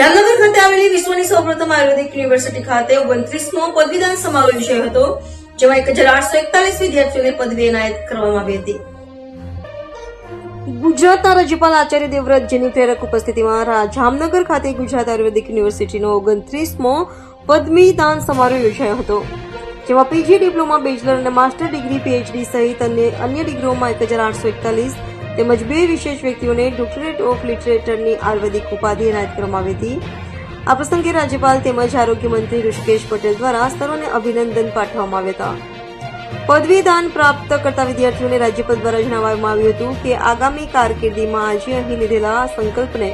જામનગર ખાતે આવેલી વિશ્વની સૌપ્રથમ આયુર્વેદિક યુનિવર્સિટી ખાતે ઓગણત્રીસમો પદવીદાન સમારોહ યોજાયો હતો, જેમાં એક હજાર આઠસો એકતાલીસ વિદ્યાર્થીઓને પદવી એનાયત કરવામાં આવી હતી. ગુજરાતના રાજ્યપાલ આચાર્ય દેવવ્રતજીની પ્રેરક ઉપસ્થિતિમાં જામનગર ખાતે ગુજરાત આયુર્વેદિક યુનિવર્સિટીનો ઓગણત્રીસમો પદવીદાન સમારોહ યોજાયો હતો, જેમાં પીજી ડિપ્લોમા, બેચલર અને માસ્ટર ડિગ્રી, પીએચડી સહિત અન્ય ડિગ્રીઓમાં એક હજાર આઠસો એકતાલીસ તેમજ બે વિશેષ વ્યક્તિઓને ડોક્ટરેટ ઓફ લિટરેચરની આયુર્વેદિક ઉપાધિ એનાયત કરવામાં આવી હતી. આ પ્રસંગે રાજ્યપાલ તેમજ આરોગ્ય ઋષિકેશ પટેલ દ્વારા સર્વને અભિનંદન પાઠવવામાં આવ્યા હતા. પદવીદાન પ્રાપ્ત કરતા વિદ્યાર્થીઓને રાજ્યપાલ દ્વારા જણાવવામાં આવ્યું હતું કે આગામી કારકિર્દીમાં આજે અહીં લીધેલા સંકલ્પને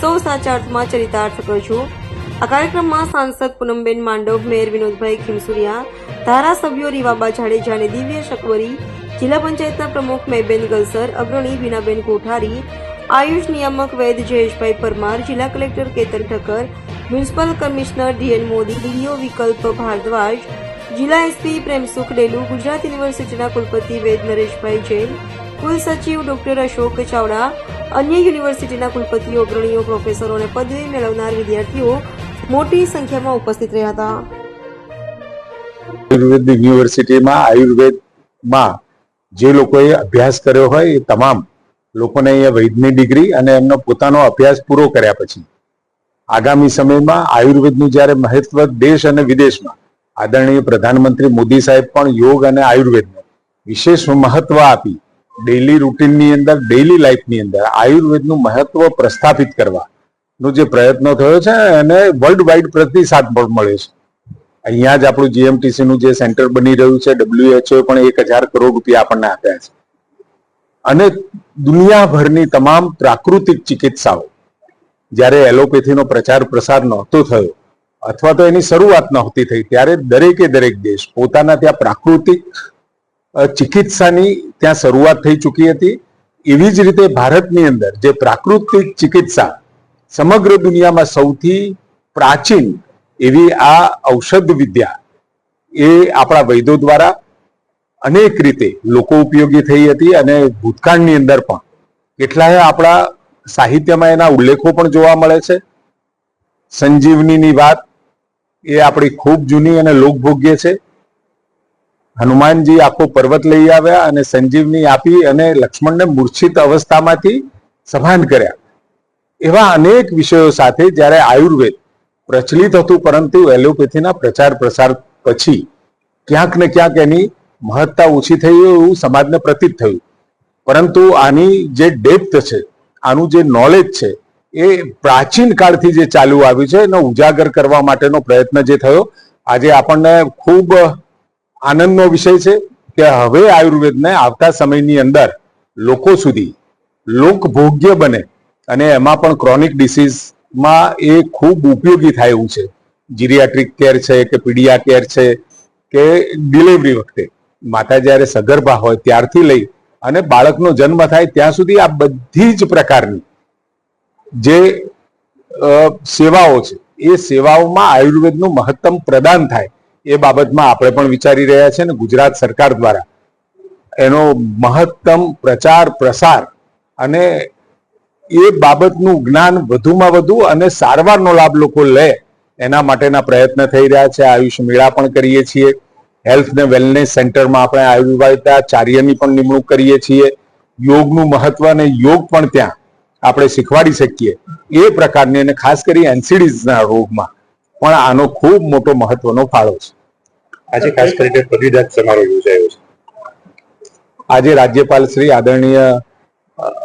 સૌ સાચા અર્થમાં ચરિતાર્થ કરજો આ કાર્યક્રમમાં સાંસદ પૂનમબેન માંડવ, મેયર વિનોદભાઈ ખીમસુરિયા, ધારાસભ્યો રીવાબા જાડેજા અને દિવ્ય શકવરી જિલ્લા પંચાયતના પ્રમુખ મેબેન ગલસર, અગ્રણી વિનાબેન કોઠારી, આયુષ નિયામક વૈદ જયેશભાઈ પરમાર, જિલ્લા collector Ketan Thakkar, municipal commissioner DN Modi DO Vikalp Bhardwaj, જિલ્લા એસપી પ્રેમસુખ ડેલુ, ગુજરાત યુનિવર્સિટીના કુલપતિ વેદ નરેશભાઈ જૈન, કુલ સચિવ ડોક્ટર અશોક ચાવડા, અન્ય યુનિવર્સિટીના કુલપતિઓ, અગ્રણીઓ, પ્રોફેસરો અને પદવી મેળવનાર વિદ્યાર્થીઓ મોટી સંખ્યામાં ઉપસ્થિત રહ્યા હતા. આયુર્વેદ યુનિવર્સિટીમાં, આયુર્વેદમાં જે લોકોએ અભ્યાસ કર્યો હોય એ તમામ લોકોને અહીંયા વૈદની ડિગ્રી અને એમનો પોતાનો અભ્યાસ પૂરો કર્યા પછી આગામી સમયમાં આયુર્વેદનું જ્યારે મહત્વ દેશ અને વિદેશમાં આદરણીય પ્રધાનમંત્રી મોદી સાહેબ પણ યોગ અને આયુર્વેદને વિશેષ મહત્વ આપી ડેઇલી રૂટીનની અંદર ડેઇલી લાઈફની અંદર આયુર્વેદનું મહત્વ પ્રસ્થાપિત કરવાનો જે પ્રયત્નો થયો છે એને વર્લ્ડ વાઇડ પ્રતિસાદ પણ મળે છે. અહીંયા જ આપણું જીએમટીસી નું જે સેન્ટર બની રહ્યું છે ડબ્લ્યુએચઓ પણ એક હજાર કરોડ રૂપિયા આપણને આપ્યા છે. અને દુનિયાભરની તમામ પ્રાકૃતિક ચિકિત્સાઓ, જ્યારે એલોપેથીનો પ્રચાર પ્રસાર નહોતો થયો, અથવા તો એની શરૂઆત નહોતી થઈ, ત્યારે દરેકે દરેક દેશ પોતાના ત્યાં પ્રાકૃતિક ચિકિત્સાની ત્યાં શરૂઆત થઈ ચૂકી હતી. એવી જ રીતે ભારતની અંદર જે પ્રાકૃતિક ચિકિત્સા સમગ્ર દુનિયામાં સૌથી પ્રાચીન એવી આ ઔષધ વિદ્યા એ આપણા વૈદો દ્વારા અનેક રીતે લોકો ઉપયોગી થઈ હતી અને ભૂતકાળની અંદર પણ કેટલાય આપણા સાહિત્યમાં એના ઉલ્લેખો પણ જોવા મળે છે. સંજીવનીની વાત એ આપણી ખૂબ જૂની અને લોકભોગ્ય છે. હનુમાનજી આખો પર્વત લઈ આવ્યા અને સંજીવની આપી અને લક્ષ્મણને મૂર્છિત અવસ્થામાંથી સભાન કર્યા. એવા અનેક વિષયો સાથે જ્યારે આયુર્વેદ પ્રચલિત હતું, પરંતુ એલોપેથીના પ્રચાર પ્રસાર પછી ક્યાંક ને ક્યાંક એની મહત્તા ઓછી થઈ એવું સમાજને પ્રતીત થયું. પરંતુ આની જે ડેપ્થ છે, આનું જે નોલેજ છે, એ પ્રાચીન કાળથી જે ચાલુ આવ્યું છે, એનો ઉજાગર કરવા માટેનો પ્રયત્ન જે થયો, આજે આપણને ખૂબ આનંદનો વિષય છે કે હવે આયુર્વેદને આવતા સમયની અંદર લોકો સુધી લોકભોગ્ય બને અને એમાં પણ ક્રોનિક ડિસીઝમાં એ ખૂબ ઉપયોગી થાય એવું છે. જીરિયાટ્રિક કેર છે કે પીડિયા કેર છે કે ડિલિવરી વખતે. માતા જ્યારે સગર્ભા હોય ત્યારથી લઈ અને બાળકનો જન્મ થાય ત્યાં સુધી આ બધી જ પ્રકારની જે સેવાઓ છે, એ સેવાઓમાં આયુર્વેદનું મહત્તમ પ્રદાન થાય એ બાબતમાં આપણે પણ વિચારી રહ્યા છે ને ગુજરાત સરકાર દ્વારા એનો મહત્તમ પ્રચાર પ્રસાર અને એ બાબતનું જ્ઞાન વધુમાં વધુ અને સારવારનો લાભ લોકો લે એના માટેના પ્રયત્ન થઈ રહ્યા છે. આયુષ મેળા પણ કરીએ છીએ. હેલ્થ ને વેલનેસ સેન્ટરમાં આપણે આયુર્વેદાચાર્યની પણ નિમણૂક કરીએ છીએ. યોગનું મહત્વ અને યોગ પણ ત્યાં આપણે શીખવાડી શકીએ. એ પ્રકારની અને ખાસ કરી એનસીડીઝના રોગમાં પણ આનો ખૂબ મોટો મહત્વનો ફાળો છે. આજે ખાસ કરીને પદવીદાન સમારોહ યોજાયો છે. આજે રાજ્યપાલ શ્રી આદરણીય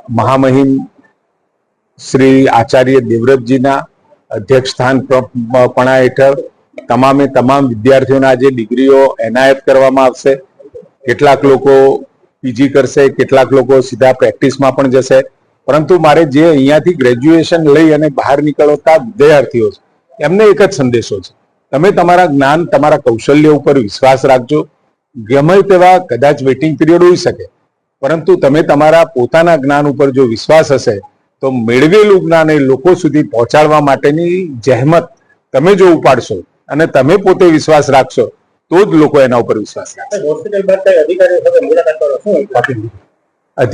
મહામહિમ શ્રી આચાર્ય દેવવ્રતજીના અધ્યક્ષ સ્થાન પણા હેઠળ તમામે તમામ વિદ્યાર્થીઓના આજે ડિગ્રીઓ એનાયત કરવામાં આવશે, કેટલાક લોકો પીજી કરશે, કેટલાક લોકો સીધા પ્રેક્ટિસમાં પણ જશે. પરંતુ મારે જે અહીંયાથી ગ્રેજ્યુએશન લઈ અને બહાર નીકળતા વિદ્યાર્થીઓ છે, એમને એક જ સંદેશો છે. તમે તમારા જ્ઞાન, તમારા કૌશલ્ય ઉપર વિશ્વાસ રાખજો. ગમે તેવા કદાચ વેઇટિંગ પીરિયડ હોઈ શકે, પરંતુ તમે તમારા પોતાના જ્ઞાન ઉપર જો વિશ્વાસ હશે તો મેળવેલું જ્ઞાન એ લોકો સુધી પહોંચાડવા માટેની જહેમત તમે જો ઉપાડશો અને તમે પોતે વિશ્વાસ રાખશો, તો જ લોકો એના ઉપર વિશ્વાસ રાખશે.